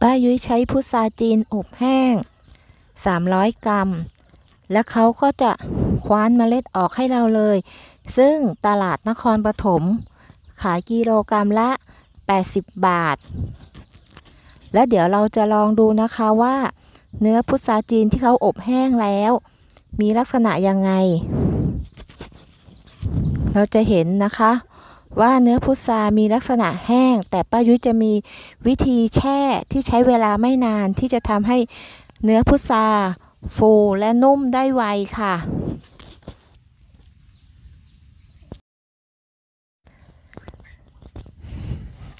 ป้ายุ้ยใช้พุทราจีนอบแห้ง 300 กรัม แล้วเขาก็จะคว้านเมล็ดออกให้เราเลย ซึ่งตลาดนครปฐมขายกิโลกรัมละ 80 บาท แล้วเดี๋ยวเราจะลองดูนะคะว่า เนื้อพุทราจีนที่เขาอบแห้งแล้ว มีลักษณะยังไง เราจะเห็นนะคะ ว่าเนื้อพุทรามีลักษณะแห้ง แต่ป้ายุ้ยจะมีวิธีแช่ที่ใช้เวลาไม่นานที่จะทำให้เนื้อพุทราฟูและนุ่มได้ไวค่ะ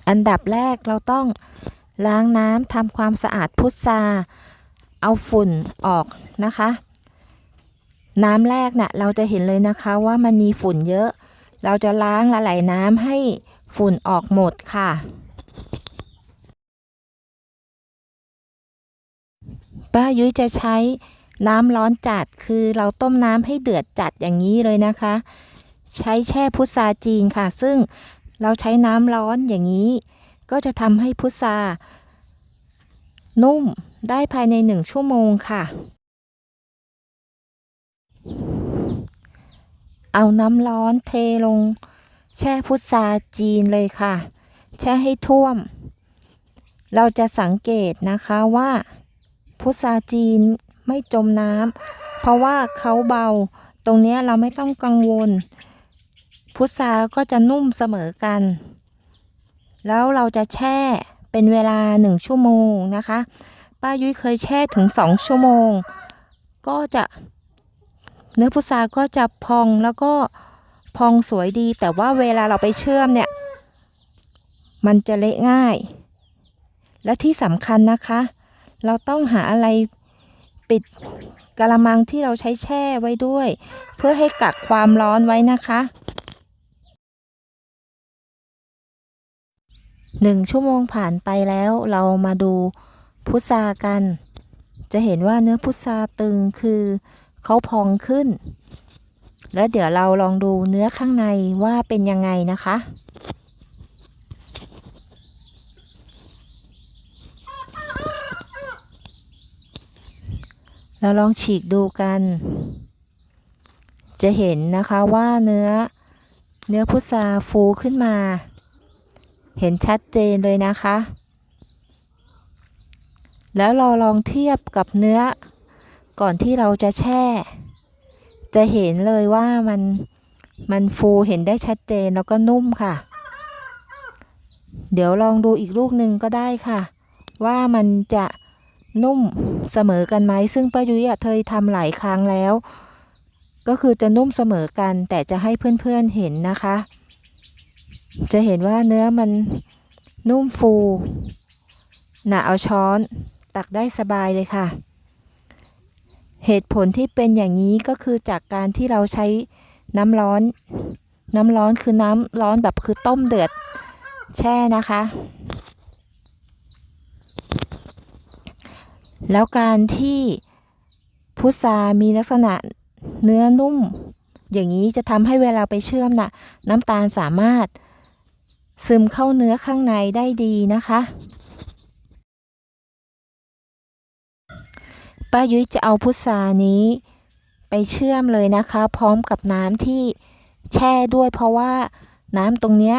อันดับแรกเราต้องล้างน้ำทำความสะอาดพุทราเอาฝุ่นออกนะคะ น้ำแรกน่ะเราจะเห็นเลยนะคะว่ามันมีฝุ่นเยอะ เราจะล้างละไหลน้ำให้ฝุ่นออกหมดค่ะ ป้ายุ้ยจะใช้น้ำร้อนจัดคือเราต้มน้ำให้เดือดจัดอย่างนี้เลยนะคะ ใช้แช่พุทราจีนค่ะ ซึ่งเราใช้น้ำร้อนอย่างนี้ ก็จะทำให้พุทรานุ่มได้ภายในหนึ่งชั่วโมงค่ะ เอาน้ำร้อนเทลง แช่พุทราจีนเลยค่ะ แช่ให้ท่วม เราจะสังเกตนะคะว่า พุทราจีนไม่จมน้ำเพราะว่าเขาเบา ตรงนี้เราไม่ต้องกังวล พุทราก็จะนุ่มเสมอกัน แล้วเราจะแช่เป็นเวลาหนึ่งชั่วโมงนะคะ ป้ายุ้ยเคยแช่ถึงสองชั่วโมง ก็จะ เนื้อพุทราก็จะพองแล้วก็พองสวยดี แต่ว่าเวลาเราไปเชื่อมเนี่ย มันจะเละง่าย และที่สำคัญนะคะ เราต้องหาอะไรปิดกระมังที่เราใช้แช่ไว้ด้วย เพื่อให้กักความร้อนไว้นะคะหนึ่งชั่วโมงผ่านไปแล้วเรามาดูพุทรากัน จะเห็นว่าเนื้อพุทราตึงคือ เขาพองขึ้น แล้วเดี๋ยวเราลองดูเนื้อข้างในว่าเป็นยังไงนะคะ เราลองฉีกดูกัน จะเห็นนะคะว่าเนื้อเนื้อพุทราฟูขึ้นมา เห็นชัดเจนเลยนะคะ แล้วเราลองเทียบกับเนื้อ ก่อนที่เราจะแช่ จะเห็นเลยว่ามันมันฟูเห็นได้ชัดเจนแล้วก็นุ่มค่ะ เดี๋ยวลองดูอีกลูกหนึ่งก็ได้ค่ะ ว่ามันจะนุ่มเสมอกันไหมซึ่งป้ายุ้ยอะเคยทำหลายครั้งแล้ว ก็คือจะนุ่มเสมอกัน แต่จะให้เพื่อนๆเห็นนะคะ จะเห็นว่าเนื้อมันนุ่มฟูหนาเอาช้อนตักได้สบายเลยค่ะ เหตุผลที่เป็นอย่างนี้ก็คือจากการที่เราใช้น้ำร้อน น้ำร้อนคือน้ำร้อนแบบคือต้มเดือดแช่นะคะ แล้วการที่พุทรามีลักษณะเนื้อนุ่ม อย่างนี้จะทำให้เวลาไปเชื่อมน่ะน้ำตาลสามารถซึมเข้าเนื้อข้างในได้ดีนะคะ ป้ายุ้ยจะเอาพุทรานี้ ไปเชื่อมเลยนะคะ พร้อมกับน้ำที่แช่ด้วยเพราะว่าน้ำตรงเนี้ย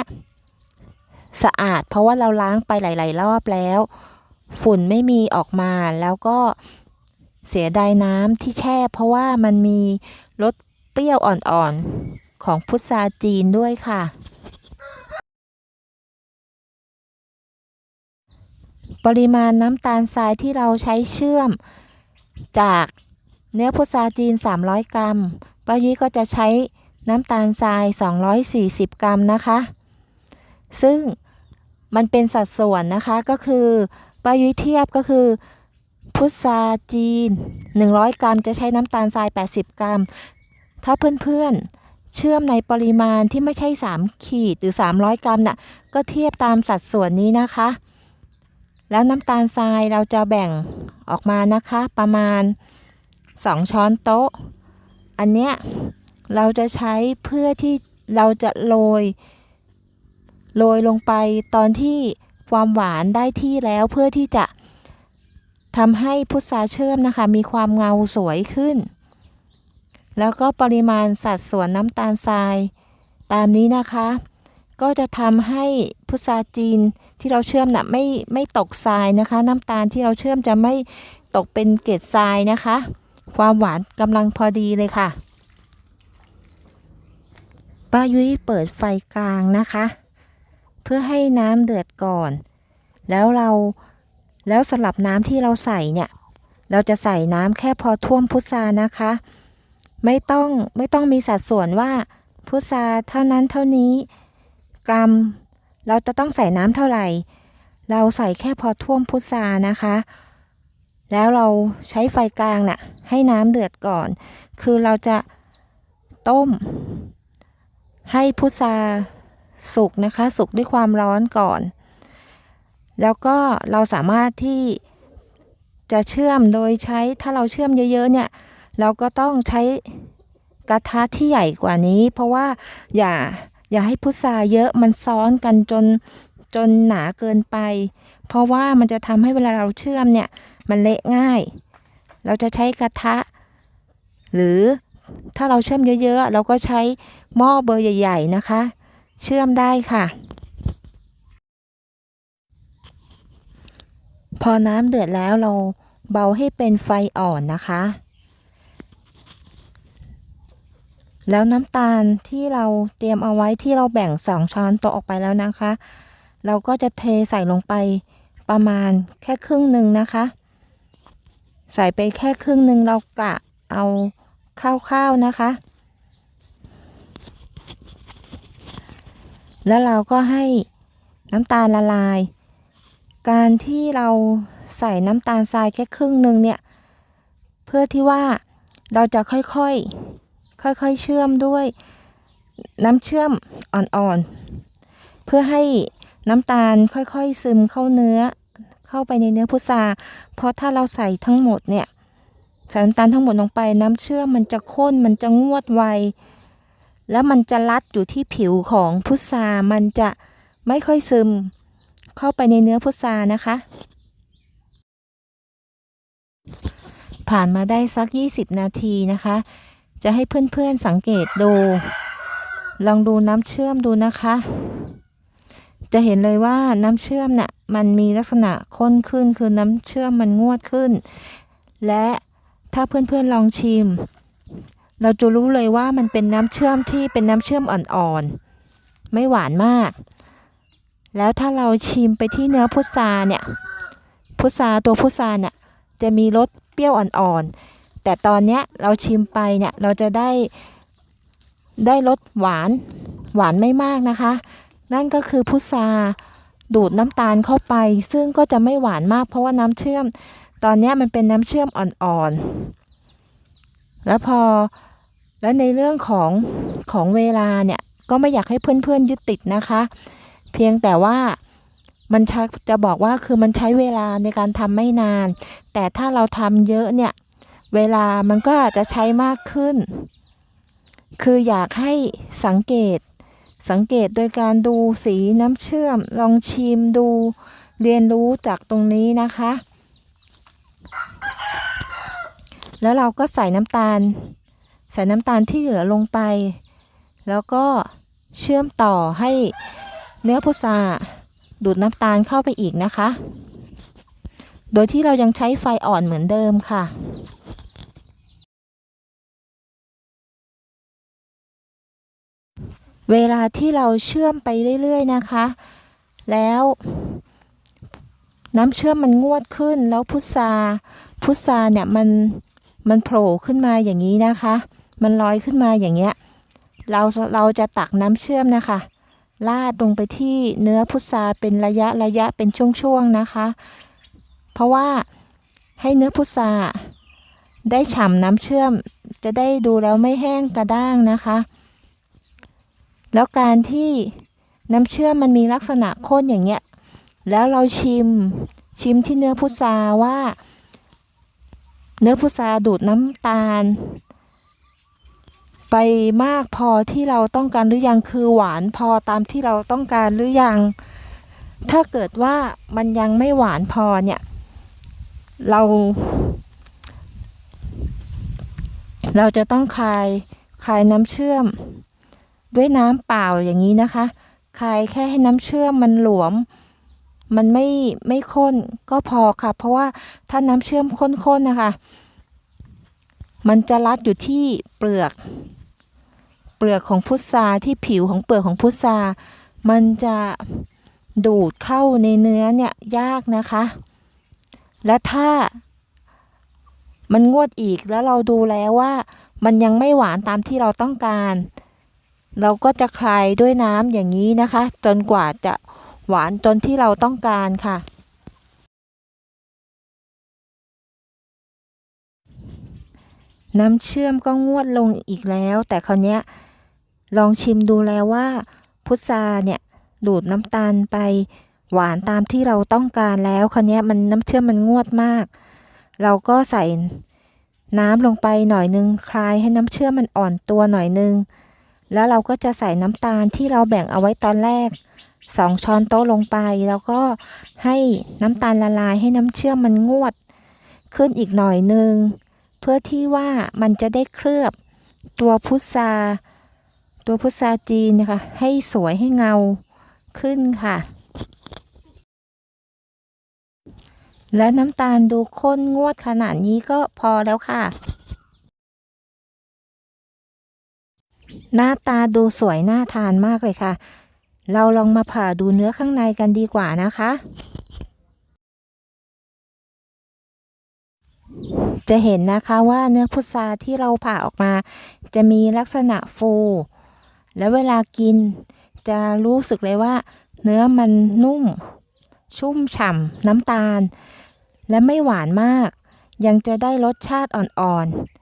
สะอาด เพราะว่าเราล้างไปหลาย ๆ รอบแล้ว ฝุ่นไม่มีออกมาแล้วก็เสียดายน้ำที่แช่ เพราะว่ามันมีรสเปรี้ยวอ่อนๆของพุทราจีนด้วยค่ะ ปริมาณน้ำตาลทรายที่เราใช้เชื่อม จากเนื้อพุทราจีน 300 กรัมป้ายุ้ยก็จะใช้น้ำตาลทราย 240 กรัมนะคะ ซึ่งมันเป็นสัดส่วนนะคะก็คือป้ายุ้ยเทียบก็คือ พุทราจีน 100 กรัมจะใช้น้ำตาลทราย 80 กรัม ถ้าเพื่อนๆ เชื่อมในปริมาณที่ไม่ใช่ 3 ขีดหรือ 300 กรัมน่ะก็เทียบตามสัดส่วนนี้นะคะ แล้วน้ำตาลทรายเราจะแบ่งออกมานะคะ ประมาณ 2 ช้อนโต๊ะ อันเนี้ยเราจะใช้เพื่อที่เราจะโรยโรยลงไปตอนที่ความหวานได้ที่แล้วเพื่อที่จะทำให้พุทราเชื่อมนะคะ มีความเงาสวยขึ้น แล้วก็ปริมาณสัดส่วนน้ำตาลทราย ตามนี้นะคะ ก็จะทำให้พุทราจีน ที่เราเชื่อมน่ะไม่ไม่ตกทรายนะคะ น้ำตาลที่เราเชื่อมจะไม่ตกเป็นเกล็ดทรายนะคะ ความหวานกำลังพอดีเลยค่ะป้ายุ้ยเปิดไฟกลางนะคะ เพื่อให้น้ำเดือดก่อน แล้วเราแล้วสำหรับน้ำที่เราใส่เนี่ยเราจะใส่น้ำแค่พอท่วมพุทรานะคะ ไม่ต้องไม่ต้องมีสัดส่วนว่าพุทราเท่านั้นเท่านี้ กรัม เราจะต้องใส่น้ำเท่าไหร่ เราใส่แค่พอท่วมพุทรานะคะ แล้วเราใช้ไฟกลางน่ะ ให้น้ำเดือดก่อน คือเราจะต้ม ให้พุทราสุกนะคะ สุกด้วยความร้อนก่อน แล้วก็เราสามารถที่จะเชื่อมโดยใช้ถ้าเราเชื่อมเยอะๆเนี่ย เราก็ต้องใช้กระทะที่ใหญ่กว่านี้ เพราะว่าอย่า อย่าให้พุทราเยอะมันซ้อนกันจนจนหนาเกินไป เพราะว่ามันจะทำให้เวลาเราเชื่อมเนี่ย มันเละง่าย เราจะใช้กระทะ หรือถ้าเราเชื่อมเยอะๆ เราก็ใช้หม้อเบอร์ใหญ่ ๆ นะคะ เชื่อมได้ค่ะ พอน้ำเดือดแล้วเราเบาให้เป็นไฟอ่อนนะคะ แล้วน้ำตาลที่เราเตรียมเอาไว้ที่เราแบ่งสองช้อนโต๊ะออกไปแล้วนะคะ เราก็จะเทใส่ลงไปประมาณแค่ครึ่งหนึ่งนะคะ ใส่ไปแค่ครึ่งหนึ่งเรากะเอาคร่าวๆนะคะ แล้วเราก็ให้น้ำตาลละลาย การที่เราใส่น้ำตาลทรายแค่ครึ่งหนึ่งเนี่ย เพื่อที่ว่าเราจะค่อยๆ ค่อยๆเชื่อมด้วยน้ำเชื่อมอ่อนๆ เพื่อให้น้ำตาลค่อยๆซึมเข้าเนื้อ เข้าไปในเนื้อพุทราเพราะถ้าเราใส่ทั้งหมดเนี่ยใส่น้ำตาลทั้งหมดลงไปน้ำเชื่อมมันจะข้นมันจะงวดไว แล้วมันจะรัดอยู่ที่ผิวของพุทรามันจะไม่ค่อยซึมเข้าไปในเนื้อพุทรานะคะ ผ่านมาได้สัก 20 นาทีนะคะ จะให้เพื่อนๆสังเกตดู ลองดูน้ำเชื่อมดูนะคะ จะเห็นเลยว่าน้ำเชื่อมน่ะมันมีลักษณะข้นขึ้นคือน้ำเชื่อมมันงวดขึ้น และถ้าเพื่อนๆลองชิม เราจะรู้เลยว่ามันเป็นน้ำเชื่อมที่เป็นน้ำเชื่อมอ่อนๆ ไม่หวานมาก แล้วถ้าเราชิมไปที่เนื้อพุทราเนี่ย พุทราตัวพุทราเนี่ยจะมีรสเปรี้ยวอ่อนๆ แต่ตอนเนี้ยเราชิมไปเนี่ยเราจะได้ได้รสหวานหวานไม่มากนะคะ นั่นก็คือพุทราดูดน้ำตาลเข้าไป ซึ่งก็จะไม่หวานมาก เพราะว่าน้ำเชื่อม ตอนนี้มันเป็นน้ำเชื่อมอ่อนๆ แล้วพอแล้วในเรื่องของของเวลาเนี่ย ก็ไม่อยากให้เพื่อนๆยึดติดนะคะ เพียงแต่ว่ามันจะบอกว่าคือมันใช้เวลาในการทำไม่นาน แต่ถ้าเราทำเยอะเนี่ย เวลามันก็อาจจะใช้มากขึ้น คืออยากให้สังเกต สังเกตโดยการดูสีน้ำเชื่อม ลองชิมดู เรียนรู้จากตรงนี้นะคะ แล้วเราก็ใส่น้ำตาล ใส่น้ำตาลที่เหลือลงไป แล้วก็เชื่อมต่อให้เนื้อพุทราดูดน้ำตาลเข้าไปอีกนะคะ โดยที่เรายังใช้ไฟอ่อนเหมือนเดิมค่ะ เวลาที่เราเชื่อมไปเรื่อยๆนะคะ แล้ว น้ำเชื่อมมันงวดขึ้น แล้วพุทราพุทราเนี่ยมันมันโผล่ขึ้นมาอย่างนี้นะคะ มันลอยขึ้นมาอย่างเงี้ยเราเราจะตักน้ำเชื่อมนะคะลาดลงไปที่เนื้อพุทราเป็นระยะระยะเป็นช่วงๆนะคะ เพราะว่าให้เนื้อพุทราได้ฉ่ำน้ำเชื่อมจะได้ดูแล้วไม่แห้งกระด้างนะคะ แล้วการที่น้ำเชื่อมมันมีลักษณะข้นอย่างเงี้ย แล้วเราชิมชิมที่เนื้อพุทราว่า เนื้อพุทราดูดน้ำตาล ไปมากพอที่เราต้องการหรือยังคือหวานพอตามที่เราต้องการหรือยัง ถ้าเกิดว่ามันยังไม่หวานพอเนี่ย เรา เราจะต้องคลายคลายน้ำเชื่อม ด้วยน้ำเปล่าอย่างนี้นะคะคลายแค่ให้น้ำเชื่อมมันหลวม มันไม่ไม่ข้นก็พอค่ะ เพราะว่าถ้าน้ำเชื่อมข้นๆนะคะ มันจะรัดอยู่ที่เปลือก เปลือกของพุทราที่ผิวของเปลือกของพุทรามันจะดูดเข้าในเนื้อเนี่ยยากนะคะ และถ้ามันงวดอีกแล้วเราดูแล้วว่า มันยังไม่หวานตามที่เราต้องการ เราก็จะคลายด้วยน้ำอย่างนี้นะคะ จนกว่าจะหวานจนที่เราต้องการค่ะ น้ำเชื่อมก็งวดลงอีกแล้ว แต่คราวนี้ลองชิมดูแล้วว่า พุทราเนี่ยดูดน้ำตาลไปหวานตามที่เราต้องการแล้วคราวนี้มันน้ำเชื่อมมันงวดมาก เราก็ใส่น้ำลงไปหน่อยนึง คลายให้น้ำเชื่อมมันอ่อนตัวหน่อยนึง แล้วเราก็จะใส่น้ำตาลที่เราแบ่งเอาไว้ตอนแรกสองช้อนโต๊ะลงไป แล้วก็ให้น้ำตาลละลายให้น้ำเชื่อมมันงวด ขึ้นอีกหน่อยนึง เพื่อที่ว่ามันจะได้เคลือบตัวพุทราตัวพุทราจีนนะคะให้สวยให้เงาขึ้นค่ะ และน้ำตาลดูข้นงวดขนาดนี้ก็พอแล้วค่ะ หน้าตาดูสวยน่าทานมากเลยค่ะ เราลองมาผ่าดูเนื้อข้างในกันดีกว่านะคะ จะเห็นนะคะว่าเนื้อพุทราที่เราผ่าออกมา จะมีลักษณะฟู แล้วเวลากินจะรู้สึกเลยว่า เนื้อมันนุ่ม ชุ่มฉ่ำน้ำตาล และไม่หวานมาก ยังจะได้รสชาติอ่อนๆ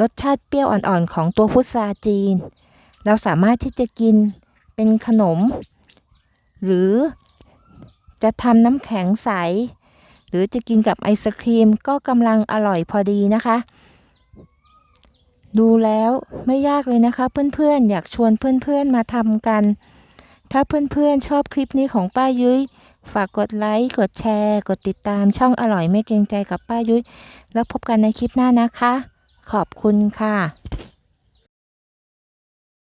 รสชาติเปรี้ยวอ่อนๆของตัวพุทราจีน เราสามารถที่จะกินเป็นขนม หรือจะทำน้ำแข็งใส หรือจะกินกับไอศครีมก็กำลังอร่อยพอดีนะคะ ดูแล้วไม่ยากเลยนะคะเพื่อนๆ อยากชวนเพื่อนๆมาทำกัน ถ้าเพื่อนๆชอบคลิปนี้ของป้ายุ้ยฝากกดไลค์ กดแชร์ กดติดตามช่องอร่อยไม่เกรงใจกับป้ายุ้ย แล้วพบกันในคลิปหน้านะคะ ขอบคุณค่ะ